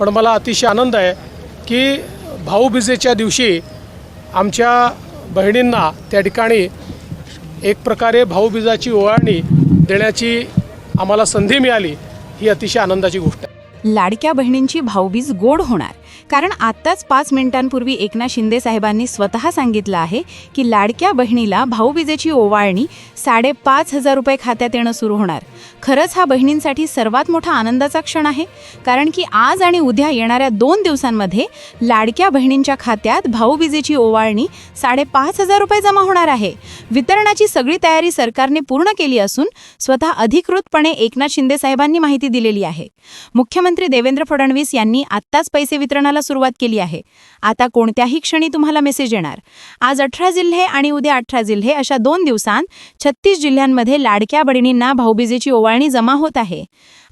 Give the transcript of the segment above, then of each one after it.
पण मला अतिशय आनंद आहे की भाऊबीजेच्या दिवशी आमच्या बहिणींना त्या ठिकाणी एक प्रकारे भाऊबीजाची ओवाळणी देण्याची आम्हाला संधी मिळाली ही अतिशय आनंदाची गोष्ट आहे. लाडक्या बहिणींची भाऊबीज गोड होणार. कारण आत्ताच पाच मिनिटांपूर्वी एकनाथ शिंदे साहेबांनी स्वतः सांगितलं आहे की लाडक्या बहिणीला भाऊबीजेची ओवाळणी साडेपाच हजार रुपये खात्यात येणं सुरू होणार. खरंच हा बहिणींसाठी सर्वात मोठा आनंदाचा क्षण आहे कारण की आज आणि उद्या येणाऱ्या दोन दिवसांमध्ये लाडक्या बहिणींच्या खात्यात भाऊबीजेची ओवाळणी साडेपाच हजार रुपये जमा होणार आहे. वितरणाची सगळी तयारी सरकारने पूर्ण केली असून स्वतः अधिकृतपणे एकनाथ शिंदे साहेबांनी माहिती दिलेली आहे. मुख्यमंत्री देवेंद्र फडणवीस यांनी आत्ताच पैसे वितरणाला सुरुवात केली आहे. आता कोणत्याही क्षणी तुम्हाला मेसेज येणार. आज अठरा जिल्हे आणि उद्या अठरा जिल्हे अशा दोन दिवसांत छत्तीस जिल्ह्यांमध्ये लाडक्या बहिणींना भाऊबीजेची ओवाळणी जमा होत आहे.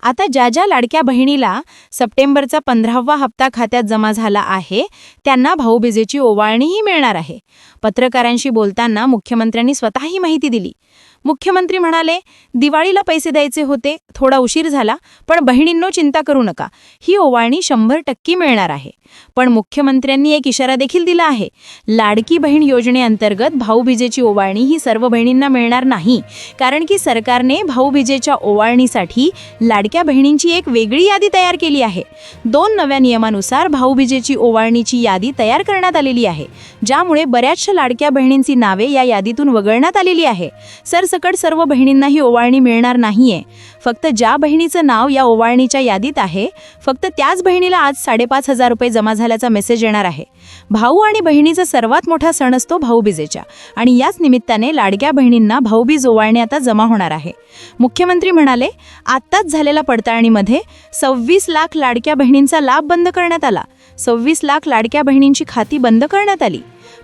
आता ज्या ज्या लाडक्या बहिणीला सप्टेंबरचा पंधरावा हप्ता खात्यात जमा झाला आहे त्यांना भाऊबीजेची ओवाळणीही मिळणार आहे. पत्रकारांशी बोलताना मुख्यमंत्र्यांनी स्वतः ही माहिती दिली. मुख्यमंत्री म्हणाले दिवाळीला पैसे द्यायचे होते थोडा उशीर झाला पण बहिणींनो चिंता करू नका. ही ओवाळणी शंभर टक्के मिळणार आहे. पण मुख्यमंत्र्यांनी एक इशारा देखील दिला आहे. लाडकी बहीण योजनेअंतर्गत भाऊबीजेची ओवाळणी ही सर्व बहिणींना मिळणार नाही. कारण की सरकारने भाऊबीजेच्या ओवाळणीसाठी लाडक्या बहिणींची एक वेगळी यादी तयार केली आहे. दोन नव्या नियमानुसार भाऊबीजेची ओवाळणीची यादी तयार करण्यात आलेली आहे. ज्यामुळे बऱ्याचशा लाडक्या बहिणींची नावे या यादीतून वगळण्यात आलेली आहे. सर सरसकट सर्व बहिणींना ही ओवाळणी मिळणार नाहीये. फक्त ज्या बहिणीचं नाव या ओवाळणीच्या यादीत आहे फक्त त्याच बहिणीला आज साडेपाच हजार रुपये जमा झाल्याचा मेसेज येणार आहे. भाऊ आणि बहिणीचा सर्वात मोठा सण असतो भाऊबीजेच्या आणि याच निमित्ताने लाडक्या बहिणींना भाऊबीज ओवाळणी आता जमा होणार आहे. मुख्यमंत्री म्हणाले आत्ताच झालेल्या पडताळणीमध्ये सव्वीस लाख लाडक्या बहिणींचा लाभ बंद करण्यात आला. सव्वीस लाख लाडक्या बहिणींची खाती बंद करण्यात आली.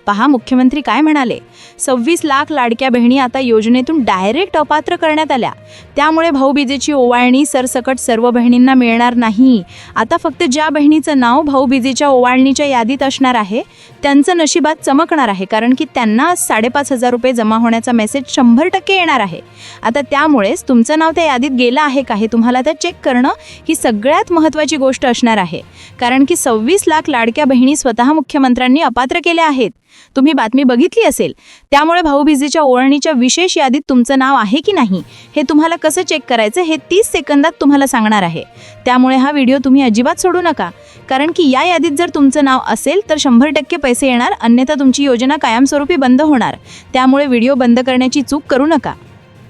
पहा मुख्यमंत्री काय म्हणाले? सव्वीस लाख लाडक्या बहिणी आता योजनेतून डायरेक्ट अपात्र करण्यात आल्या. त्यामुळे भाऊबीजेची ओवाळणी सरसकट सर्व बहिणींना मिळणार नाही. आता फक्त ज्या बहिणीचं नाव भाऊबीजेच्या ओवाळणीच्या यादीत असणार आहे त्यांचं नशिबात चमकणार आहे कारण की त्यांना साडेपाच हजार रुपये जमा होण्याचा मेसेज शंभर टक्के येणार आहे. आता त्यामुळेच तुमचं नाव त्या यादीत गेलं आहे का हे तुम्हाला त्या चेक करणं ही सगळ्यात महत्त्वाची गोष्ट असणार आहे. कारण की सव्वीस लाख लाडक्या बहिणी स्वतः मुख्यमंत्र्यांनी अपात्र केल्या आहेत. तुम्ही बातमी बघितली असेल त्यामुळे भाऊबीजेच्या ओळणीच्या विशेष यादीत तुमचं नाव आहे की नाही हे तुम्हाला कसं चेक करायचं हे तीस सेकंदात तुम्हाला सांगणार आहे. त्यामुळे हा व्हिडिओ तुम्ही अजिबात सोडू नका. कारण की या यादीत जर तुमचं नाव असेल तर शंभर टक्के पैसे येणार अन्यथा तुमची योजना कायमस्वरूपी बंद होणार. त्यामुळे व्हिडिओ बंद करण्याची चूक करू नका.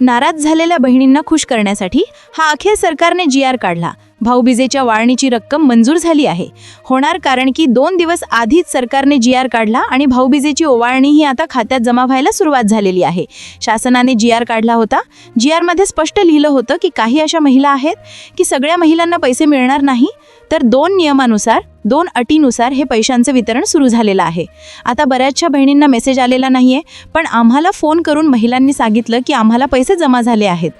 नाराज झालेल्या बहिणींना खुश करण्यासाठी हा अखेर सरकारने जी आर काढला. भाऊबीजेच्या वाळणीची रक्कम मंजूर झाली आहे. होणार कारण की दोन दिवस आधीच सरकारने जी आर काढला आणि भाऊबीजेची ओवाळणी ही आता खात्यात जमा व्हायला सुरुवात झालेली आहे. शासनाने जी आर काढला होता. जी आरमध्ये स्पष्ट लिहिलं होतं की काही अशा महिला आहेत की सगळ्या महिलांना पैसे मिळणार नाही? तर दोन नियमानुसार दोन अटीनुसार हे पैशांचं वितरण सुरू झालेलं आहे. आता बऱ्याचशा बहिणींना मेसेज आलेला नाही आहे पण आम्हाला फोन करून महिलांनी सांगितलं की आम्हाला पैसे जमा झाले आहेत.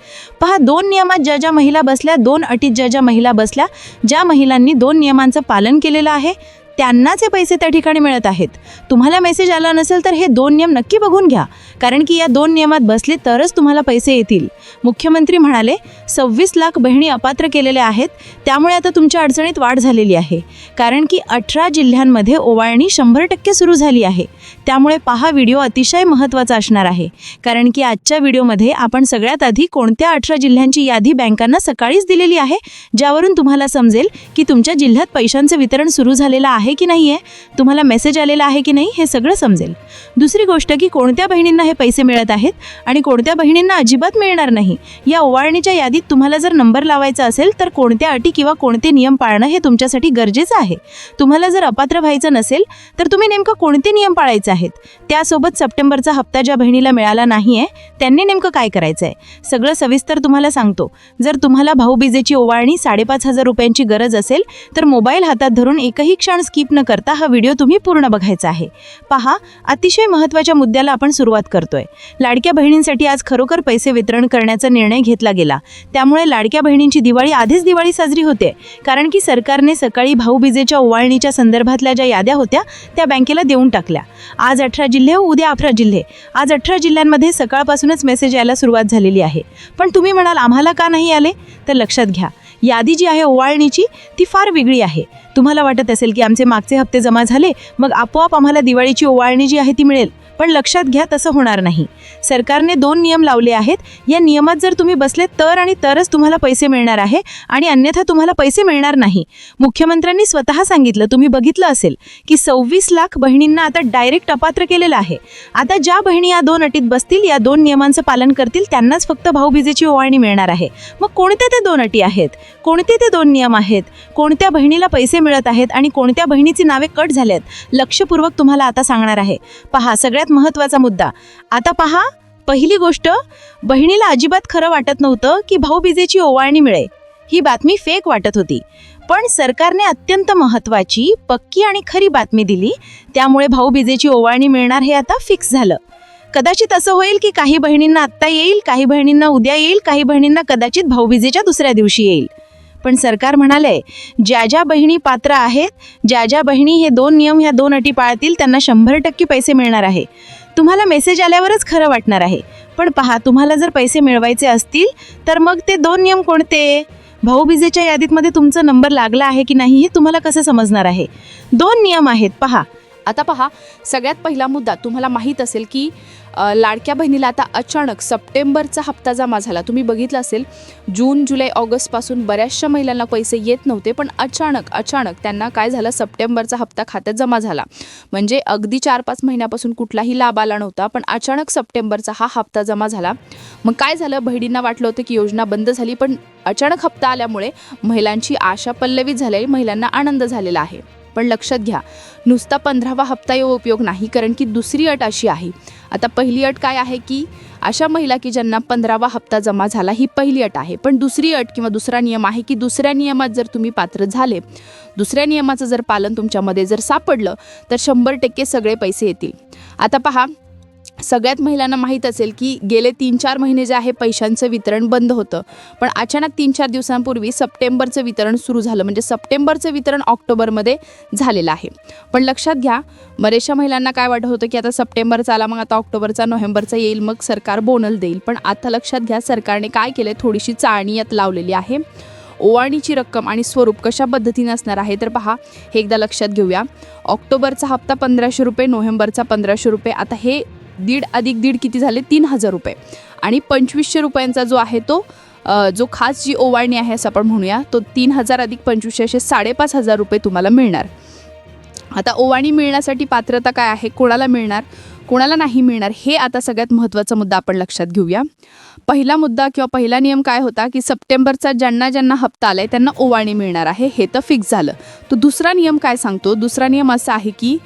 पहा दोन नियमात ज्या ज्या महिला बसल्या दोन अटीत ज्या ज्या महिला बसल्या ज्या महिलांनी दोन नियमांचं पालन केलेलं आहे त्यांनाच हे पैसे त्या ठिकाणी मिळत आहेत. तुम्हाला मेसेज आला नसेल तर हे दोन नियम नक्की बघून घ्या. कारण की या दोन नियमात बसले तरच तुम्हाला पैसे येतील. मुख्यमंत्री म्हणाले सव्वीस लाख बहिणी अपात्र केलेल्या आहेत त्यामुळे आता तुमच्या अडचणीत वाढ झालेली आहे. कारण की अठरा जिल्ह्यांमध्ये ओवाळणी शंभर टक्के सुरू झाली आहे. त्यामुळे पहा व्हिडिओ अतिशय महत्त्वाचा असणार आहे. कारण की आजच्या व्हिडिओमध्ये आपण सगळ्यात आधी कोणत्या अठरा जिल्ह्यांची यादी बँकांना सकाळीच दिलेली आहे ज्यावरून तुम्हाला समजेल की तुमच्या जिल्ह्यात पैशांचं वितरण सुरू झालेलं आहे. की नाही आहे तुम्हाला मेसेज आलेला आहे की नाही हे सगळं समजेल. दुसरी गोष्ट की कोणत्या बहिणींना हे पैसे मिळत आहेत आणि कोणत्या बहिणींना अजिबात मिळणार नाही या ओवाळणीच्या यादीत तुम्हाला जर नंबर लावायचा असेल तर कोणत्या अटी किंवा कोणते नियम पाळणं हे तुमच्यासाठी गरजेचं आहे? तुम्हाला जर अपात्र व्हायचं नसेल तर तुम्ही नेमकं कोणते नियम पाळायचे आहेत? त्यासोबत सप्टेंबरचा हप्ता ज्या बहिणीला मिळाला नाही आहे त्यांनी नेमकं काय करायचं आहे सगळं सविस्तर तुम्हाला सांगतो. जर तुम्हाला भाऊबीजेची ओवाळणी साडेपाच हजार रुपयांची गरज असेल तर मोबाईल हातात धरून एकही क्षण स्किप न करता हा व्हिडिओ तुम्ही पूर्ण बघायचा आहे. पहा अतिशय महत्त्वाच्या मुद्द्याला आपण सुरुवात करतोय. लाडक्या बहिणींसाठी आज खरोखर पैसे वितरण करण्याचा निर्णय घेतला गेला. त्यामुळे लाडक्या बहिणींची दिवाळी आधीच दिवाळी साजरी होते. कारण की सरकारने सकाळी भाऊबीजेच्या ओवाळणीच्या संदर्भातल्या ज्या याद्या होत्या त्या बँकेला देऊन टाकल्या. आज अठरा जिल्हे उद्या अठरा जिल्हे. आज अठरा जिल्ह्यांमध्ये सकाळपासूनच मेसेज यायला सुरुवात झालेली आहे. पण तुम्ही म्हणाल आम्हाला का नाही आले? तर लक्षात घ्या. यादी जी आहे ओवाळणीची ती फार वेगळी आहे. तुम्हाला वाटत असेल की आमचे मागचे हप्ते जमा झाले मग आपोआप आम्हाला दिवाळीची ओवाळणी जी आहे ती मिळेल. पण लक्षात घ्या तसं होणार नाही. सरकारने दोन नियम लावले आहेत. या नियमात जर तुम्ही बसले तर आणि तरच तुम्हाला पैसे मिळणार आहे आणि अन्यथा तुम्हाला पैसे मिळणार नाही. मुख्यमंत्र्यांनी स्वतः सांगितलं तुम्ही बघितलं असेल की सव्वीस लाख बहिणींना आता डायरेक्ट अपात्र केलेलं आहे. आता ज्या बहिणी या दोन अटीत बसतील या दोन नियमांचं पालन करतील त्यांनाच फक्त भाऊबीजेची ओवाळणी मिळणार आहे. मग कोणत्या त्या दोन अटी आहेत? कोणते ते दोन नियम आहेत? कोणत्या बहिणीला पैसे मिळत आहेत आणि कोणत्या बहिणीची नावे कट झाल्यात लक्षपूर्वक तुम्हाला आता सांगणार आहे. पहा सगळ्यात महत्त्वाचा मुद्दा. आता पहा पहिली गोष्ट बहिणीला अजिबात खरं वाटत नव्हतं की भाऊबीजेची ओवाळणी मिळे ही बातमी फेक वाटत होती. पण सरकारने अत्यंत महत्त्वाची पक्की आणि खरी बातमी दिली. त्यामुळे भाऊबीजेची ओवाळणी मिळणार हे आता फिक्स झालं. कदाचित असं होईल की काही बहिणींना आत्ता येईल काही बहिणींना उद्या येईल काही बहिणींना कदाचित भाऊबीजेच्या दुसऱ्या दिवशी येईल. पण सरकार म्हणाले ज्या ज्या बहिणी पात्र आहेत ज्या ज्या बहिणी हे दोन नियम ह्या दोन अटी पाळतील त्यांना शंभर टक्के पैसे मिळणार आहे. तुम्हाला मेसेज आल्यावरच खरं वाटणार आहे. पण पहा तुम्हाला जर पैसे मिळवायचे असतील तर मग ते दोन नियम कोणते? भाऊबीजेच्या यादीतमध्ये तुमचा नंबर लागला आहे की नाही हे तुम्हाला कसं समजणार आहे? दोन नियम आहेत. पहा आता पहा सगळ्यात पहिला मुद्दा तुम्हाला माहीत असेल की लाडक्या बहिणीला आता अचानक सप्टेंबरचा हप्ता जमा झाला. तुम्ही बघितलं असेल जून जुलै ऑगस्टपासून बऱ्याचशा महिलांना पैसे येत नव्हते पण अचानक अचानक त्यांना काय झालं सप्टेंबरचा हप्ता खात्यात जमा झाला. म्हणजे अगदी चार पाच महिन्यापासून कुठलाही लाभ आला नव्हता पण अचानक सप्टेंबरचा हा हप्ता जमा झाला. मग काय झालं बहिणींना वाटलं होतं की योजना बंद झाली पण अचानक हप्ता आल्यामुळे महिलांची आशा पल्लवित झाली महिलांना आनंद झालेला आहे. पण लक्षात घ्या नुसता पंधरावा हप्ता येऊ उपयोग नाही कारण की दुसरी अट अशी आहे. आता पहिली अट काय आहे की अशा महिला की ज्यांना पंधरावा हप्ता जमा झाला ही पहिली अट आहे. पण दुसरी अट किंवा दुसरा नियम आहे की दुसऱ्या नियमात जर तुम्ही पात्र झाले दुसऱ्या नियमाचं जर पालन तुमच्यामध्ये जर सापडलं तर शंभर टक्के सगळे पैसे येतील. आता पहा सगळ्यात महिलांना माहीत असेल की गेले तीन चार महिने जे आहे पैशांचं वितरण बंद होतं. पण अचानक तीन चार दिवसांपूर्वी सप्टेंबरचं वितरण सुरू झालं. म्हणजे सप्टेंबरचं वितरण ऑक्टोबरमध्ये झालेलं आहे. पण लक्षात घ्या बरेचशा महिलांना काय वाटत होतं की आता सप्टेंबरचा आला मग आता ऑक्टोबरचा नोव्हेंबरचा येईल मग सरकार बोनल देईल. पण आता लक्षात घ्या सरकारने काय केलं थोडीशी चाळणी यात लावलेली आहे. ओवाळणीची रक्कम आणि स्वरूप कशा पद्धतीने असणार आहे? तर पहा हे एकदा लक्षात घेऊया. ऑक्टोबरचा हप्ता पंधराशे रुपये नोव्हेंबरचा पंधराशे रुपये. आता हे दीड अधिक दीड किती झाले? तीन हजार रुपये. आणि पंचवीसशे रुपयांचा जो आहे तो जो खास जी ओवाळणी आहे असं आपण म्हणूया तो तीन हजार अधिक पंचवीसशे असे साडेपाच हजार रुपये तुम्हाला मिळणार. आता ओवाणी मिळण्यासाठी पात्रता काय आहे? कोणाला मिळणार? कोणाला नाही मिळणार? हे आता सगळ्यात महत्त्वाचा मुद्दा आपण लक्षात घेऊया. पहिला मुद्दा किंवा पहिला नियम काय होता की सप्टेंबरचा ज्यांना ज्यांना हप्ता आला आहे त्यांना ओवाणी मिळणार आहे हे तर फिक्स झालं. तो दुसरा नियम काय सांगतो? दुसरा नियम असा आहे की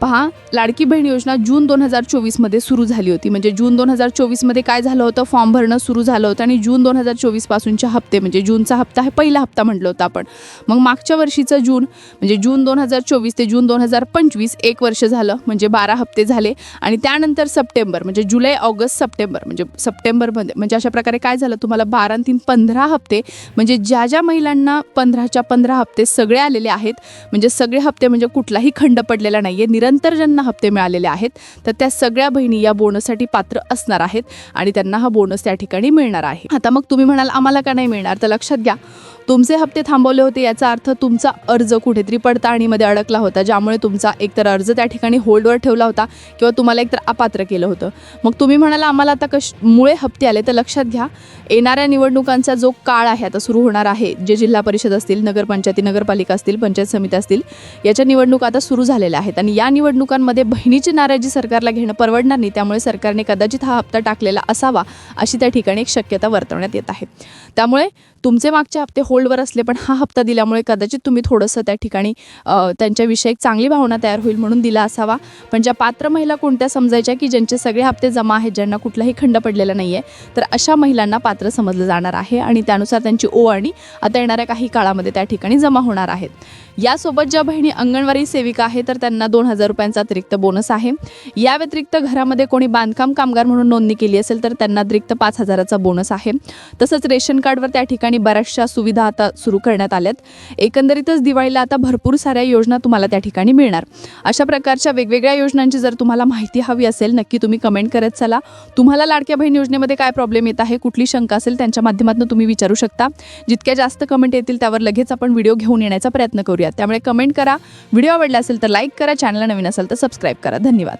पहा लाडकी बहीण योजना जून दोन हजार चोवीसमध्ये सुरू झाली होती. म्हणजे जून दोन हजार चोवीसमध्ये काय झालं होतं? फॉर्म भरणं सुरू झालं होतं आणि जून दोन हजार चोवीसपासूनचे हप्ते म्हणजे जूनचा हप्ता हे पहिला हप्ता म्हटलं होतं आपण. मग मागच्या वर्षीचं जून म्हणजे जून दोन हजार चोवीस ते जून दोन हजार पंचवीस एक वर्ष झालं म्हणजे बारा हप्ते झाले. आणि त्यानंतर सप्टेंबर म्हणजे जुलै ऑगस्ट सप्टेंबर म्हणजे सप्टेंबरमध्ये म्हणजे अशा प्रकारे काय झालं तुम्हाला? बारा आणि तीन पंधरा हप्ते म्हणजे ज्या ज्या महिलांना पंधराच्या पंधरा हप्ते सगळे आलेले आहेत म्हणजे सगळे हप्ते म्हणजे कुठलाही खंड पडलेला नाही आहे निरंतर ज्यांना हप्ते मिळालेले आहेत तर त्या सगळ्या बहिणी या बोनससाठी पात्र असणार आहेत आणि त्यांना हा बोनस त्या ठिकाणी मिळणार आहे. आता मग तुम्ही म्हणाल आम्हाला का नाही मिळणार? तर लक्षात घ्या. तुमचे हप्ते थांबवले होते याचा अर्थ तुमचा अर्ज कुठेतरी पडताळणीमध्ये अडकला होता ज्यामुळे तुमचा एकतर अर्ज त्या ठिकाणी होल्डवर ठेवला होता किंवा तुम्हाला एकतर अपात्र केलं होतं. मग तुम्ही म्हणाला आम्हाला आता कश मुळे हप्ते आले तर लक्षात घ्या येणाऱ्या निवडणुकांचा जो काळ आहे आता सुरू होणार आहे जे जिल्हा परिषद असतील नगरपंचायती नगरपालिका असतील पंचायत समिती असतील याच्या निवडणुका आता सुरू झालेल्या आहेत आणि या निवडणुकांमध्ये बहिणीची नाराजी सरकारला घेणं परवडणार नाही त्यामुळे सरकारने कदाचित हा हप्ता टाकलेला असावा अशी त्या ठिकाणी एक शक्यता वर्तवण्यात येत आहे. त्यामुळे तुमचे मागचे हप्ते होल्डवर असले पण हा हप्ता दिल्यामुळे कदाचित तुम्ही थोडंसं त्या ठिकाणी त्यांच्याविषयी एक चांगली भावना तयार होईल म्हणून दिला असावा. पण ज्या पात्र महिला कोणत्या समजायच्या की ज्यांचे सगळे हप्ते जमा आहेत ज्यांना कुठलाही खंड पडलेला नाही आहे तर अशा महिलांना पात्र समजलं जाणार आहे आणि त्यानुसार त्यांची ओवाळणी आता येणाऱ्या काही काळामध्ये त्या ठिकाणी जमा होणार आहेत. यासोबत ज्या बहिणी अंगणवाडी सेविका आहे तर त्यांना दोन हजार रुपयांचा अतिरिक्त बोनस आहे. या व्यतिरिक्त घरामध्ये कोणी बांधकाम कामगार म्हणून नोंदणी केली असेल तर त्यांना अतिरिक्त पाच हजाराचा बोनस आहे. तसंच रेशन कार्डवर त्या ठिकाणी बऱ्याचशा सुविधा सुविधा आता सुरू करण्यात आल्यात. एकंदरीतच दिवाळीला आता भरपूर साऱ्या योजना तुम्हाला त्या ठिकाणी मिळणार. अशा प्रकारच्या वेगवेगळ्या योजनांची जर तुम्हाला माहिती हवी असेल नक्की तुम्ही कमेंट करत चला. तुम्हाला लाडक्या बहीण योजनेमध्ये काय प्रॉब्लेम येत आहे कुठली शंका असेल त्यांच्या माध्यमातून तुम्ही विचारू शकता. जितक्या जास्त कमेंट येतील त्यावर लगेच आपण व्हिडिओ घेऊन येण्याचा प्रयत्न करूया. त्यामुळे कमेंट करा. व्हिडिओ आवडला असेल तर लाईक करा. चॅनलला नवीन असेल तर सबस्क्राईब करा. धन्यवाद.